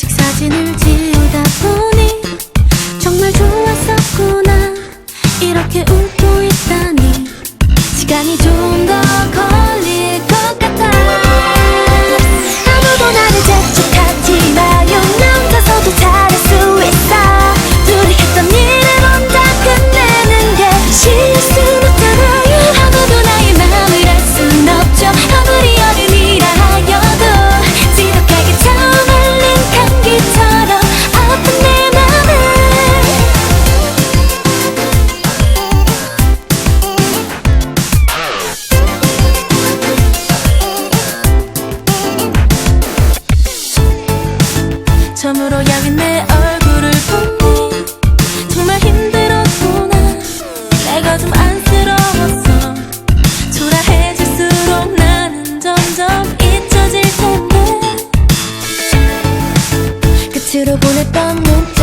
수십 사진을 지우다 보니 정말 좋았었구나. 이렇게 웃고 있다니. 시간이 좋아 눈으로 향해 내 얼굴을 보니 정말 힘들었구나. 내가 좀 안쓰러웠어. 초라해질수록 나는 점점 잊혀질 텐데. 끝으로 보냈던 문자